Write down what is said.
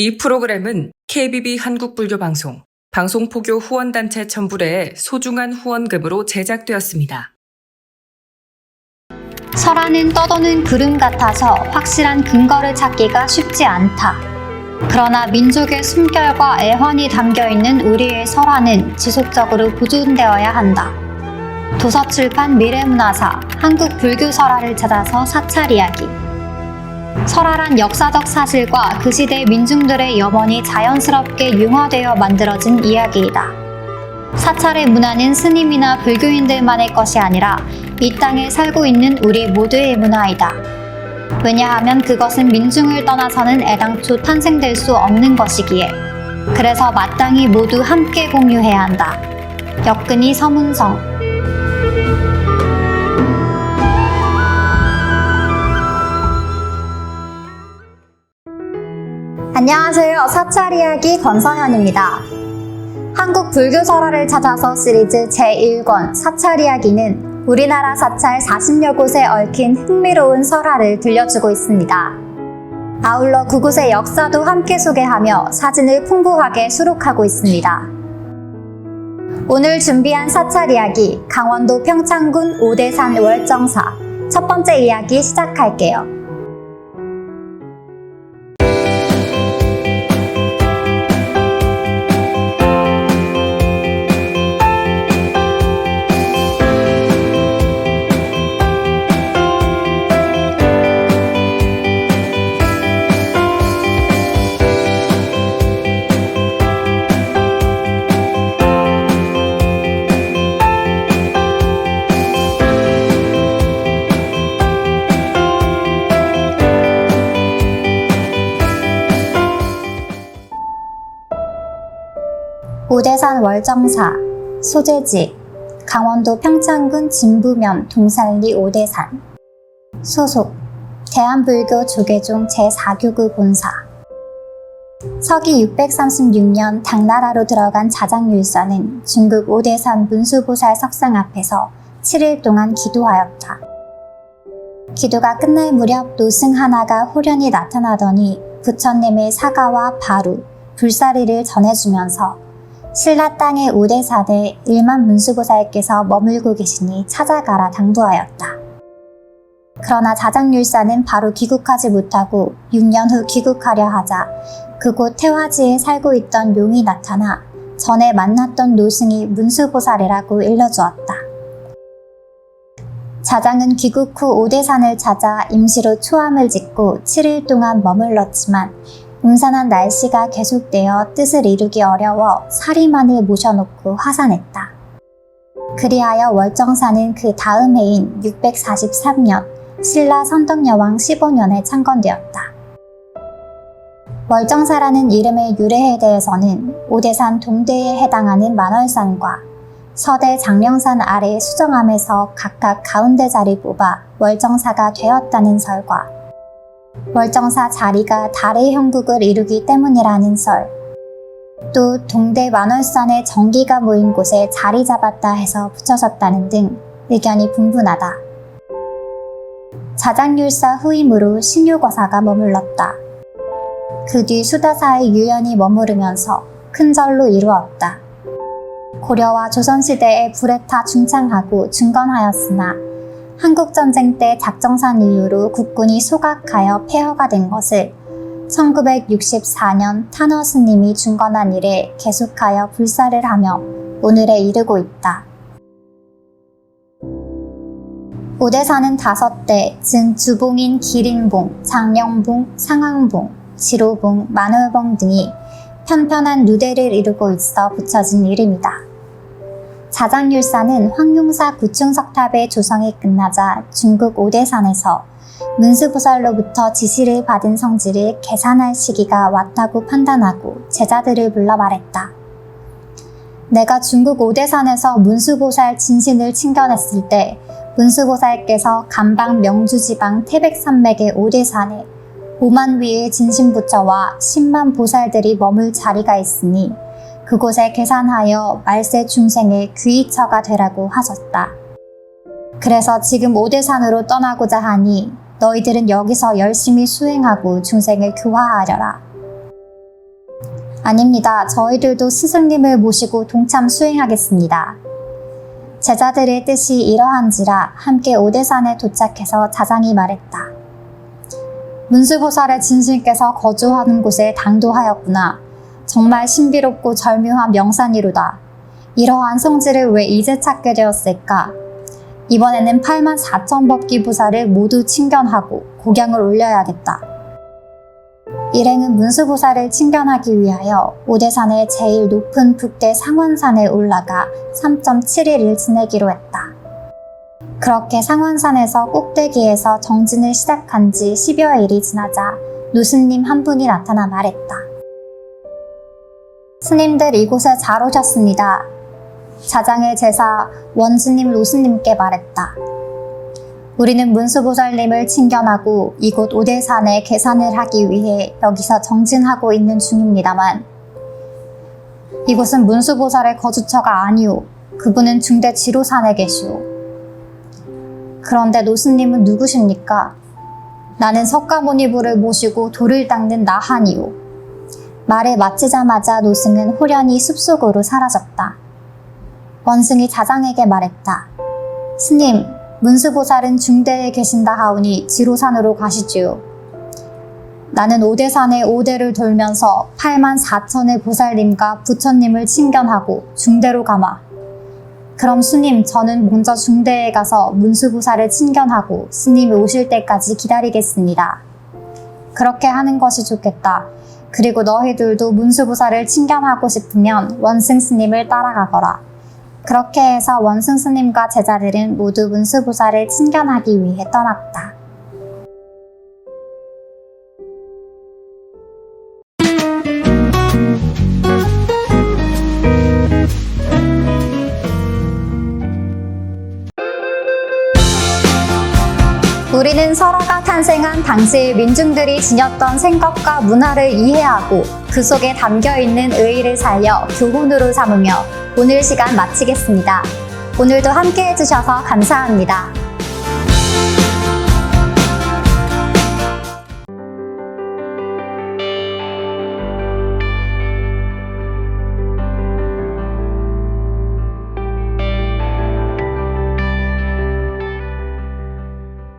이 프로그램은 KBB 한국불교방송, 방송포교 후원단체 첨부래의 소중한 후원금으로 제작되었습니다. 설화는 떠도는 구름 같아서 확실한 근거를 찾기가 쉽지 않다. 그러나 민족의 숨결과 애환이 담겨 있는 우리의 설화는 지속적으로 보존되어야 한다. 도서출판 미래문화사 한국 불교 설화를 찾아서 사찰 이야기. 설화란 역사적 사실과 그 시대 민중들의 염원이 자연스럽게 융화되어 만들어진 이야기이다. 사찰의 문화는 스님이나 불교인들만의 것이 아니라 이 땅에 살고 있는 우리 모두의 문화이다. 왜냐하면 그것은 민중을 떠나서는 애당초 탄생될 수 없는 것이기에. 그래서 마땅히 모두 함께 공유해야 한다. 역근이 서문성. 안녕하세요. 사찰 이야기 권서현입니다. 한국 불교 설화를 찾아서 시리즈 제1권 사찰 이야기는 우리나라 사찰 40여 곳에 얽힌 흥미로운 설화를 들려주고 있습니다. 아울러 그곳의 역사도 함께 소개하며 사진을 풍부하게 수록하고 있습니다. 오늘 준비한 사찰 이야기 강원도 평창군 오대산 월정사 첫 번째 이야기 시작할게요. 오대산 월정사 소재지 강원도 평창군 진부면 동산리 오대산 소속 대한불교 조계종 제4교구 본사 서기 636년 당나라로 들어간 자장율서는 중국 오대산 문수보살 석상 앞에서 7일 동안 기도하였다. 기도가 끝날 무렵 노승 하나가 호련히 나타나더니 부처님의 사과와 바루, 불사리를 전해주면서 신라 땅의 오대산에 일만 문수보살께서 머물고 계시니 찾아가라 당부하였다. 그러나 자장률사는 바로 귀국하지 못하고 6년 후 귀국하려 하자 그곳 태화지에 살고 있던 용이 나타나 전에 만났던 노승이 문수보살이라고 일러주었다. 자장은 귀국 후 오대산을 찾아 임시로 초함을 짓고 7일 동안 머물렀지만 음산한 날씨가 계속되어 뜻을 이루기 어려워 사리만을 모셔놓고 화산했다. 그리하여 월정사는 그 다음 해인 643년 신라 선덕여왕 15년에 창건되었다. 월정사라는 이름의 유래에 대해서는 오대산 동대에 해당하는 만월산과 서대 장령산 아래 수정암에서 각각 가운데 자리 뽑아 월정사가 되었다는 설과 월정사 자리가 달의 형국을 이루기 때문이라는 설, 또 동대 만월산에 전기가 모인 곳에 자리 잡았다 해서 붙여졌다는 등 의견이 분분하다. 자장율사 후임으로 신유거사가 머물렀다. 그 뒤 수다사의 유연이 머무르면서 큰 절로 이루었다. 고려와 조선시대에 불에 타 중창하고 중건하였으나 한국전쟁 때 작정산 이후로 국군이 소각하여 폐허가 된 것을 1964년 탄허 스님이 중건한 이래 계속하여 불사를 하며 오늘에 이르고 있다. 오대사는 다섯 대, 즉 주봉인 기린봉, 장령봉, 상황봉, 지로봉, 만월봉 등이 편편한 누대를 이루고 있어 붙여진 이름이다. 자장율사는 황룡사 구층석탑의 조성이 끝나자 중국 오대산에서 문수보살로부터 지시를 받은 성질을 계산할 시기가 왔다고 판단하고 제자들을 불러 말했다. 내가 중국 오대산에서 문수보살 진신을 친견했을 때 문수보살께서 감방 명주지방 태백산맥의 오대산에 5만 위의 진신부처와 10만 보살들이 머물 자리가 있으니 그곳에 계산하여 말세 중생의 귀처가 되라고 하셨다. 그래서 지금 오대산으로 떠나고자 하니 너희들은 여기서 열심히 수행하고 중생을 교화하려라. 아닙니다. 저희들도 스승님을 모시고 동참 수행하겠습니다. 제자들의 뜻이 이러한지라 함께 오대산에 도착해서 자장이 말했다. 문수보살의 진실께서 거주하는 곳에 당도하였구나. 정말 신비롭고 절묘한 명산이로다. 이러한 성질을 왜 이제 찾게 되었을까? 이번에는 8만 4천 법기 부사를 모두 칭견하고 고향을 올려야겠다. 일행은 문수보살을 칭견하기 위하여 오대산의 제일 높은 북대 상원산에 올라가 3.7일을 지내기로 했다. 그렇게 상원산에서 꼭대기에서 정진을 시작한 지 10여 일이 지나자 노스님 한 분이 나타나 말했다. 스님들 이곳에 잘 오셨습니다. 자장의 제사 원스님 로스님께 말했다. 우리는 문수보살님을 칭견하고 이곳 오대산에 계산을 하기 위해 여기서 정진하고 있는 중입니다만 이곳은 문수보살의 거주처가 아니오. 그분은 중대 지로산에 계시오. 그런데 노스님은 누구십니까? 나는 석가모니부를 모시고 돌을 닦는 나한이오. 말을 마치자마자 노승은 호련히 숲속으로 사라졌다. 원승이 자장에게 말했다. 스님, 문수보살은 중대에 계신다 하오니 지로산으로 가시지요. 나는 오대산의 오대를 돌면서 8만 4천의 보살님과 부처님을 칭견하고 중대로 가마. 그럼 스님, 저는 먼저 중대에 가서 문수보살을 칭견하고 스님이 오실 때까지 기다리겠습니다. 그렇게 하는 것이 좋겠다. 그리고 너희들도 문수보살을 칭견하고 싶으면 원승 스님을 따라가거라. 그렇게 해서 원승 스님과 제자들은 모두 문수보살을 칭견하기 위해 떠났다. 탄생한 당시의 민중들이 지녔던 생각과 문화를 이해하고 그 속에 담겨 있는 의의를 살려 교훈으로 삼으며 오늘 시간 마치겠습니다. 오늘도 함께 해주셔서 감사합니다.